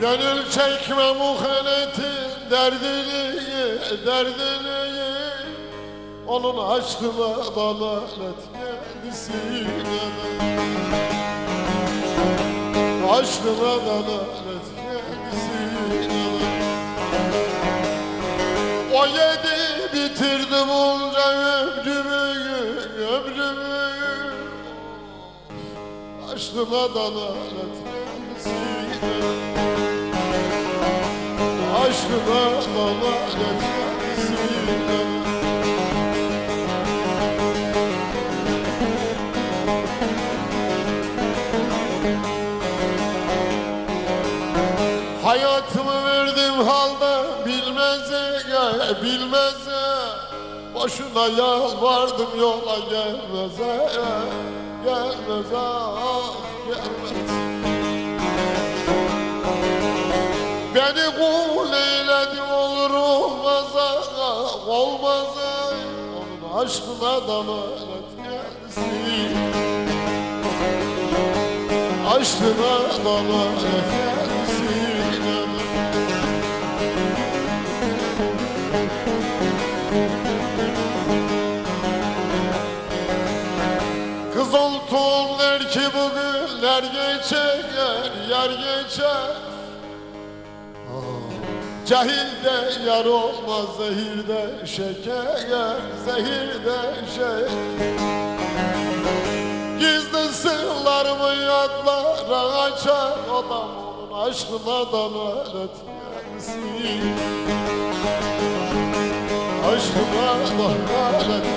Gönül çekme muhanetin derdini derdini Onun aşkına dalalet kendisine Aşkına dalalet kendisine O yedi bitirdi bunca ömrümü ömrümü. Aşkına dalalet kendisine Aşkına dalalet kendisine Hayatımı verdim halde bilmeze ya bilmeze. Boşuna yalvardım yola gelmeze Gelmeze ah gelmeze Beni kul eyledi olur olmaza olmaza Onun aşkına dalalet gelsin. Aşkına dalalet gelsin. Kız olsunlar ki bugünler geçer, yar geçer Cahilde yar olmaz, zehirde şeker, zehirde şey. Gizli sırlarımı yadlara açar Adam onun aşkına dalalet gelsin Aşkına dalalet gelsin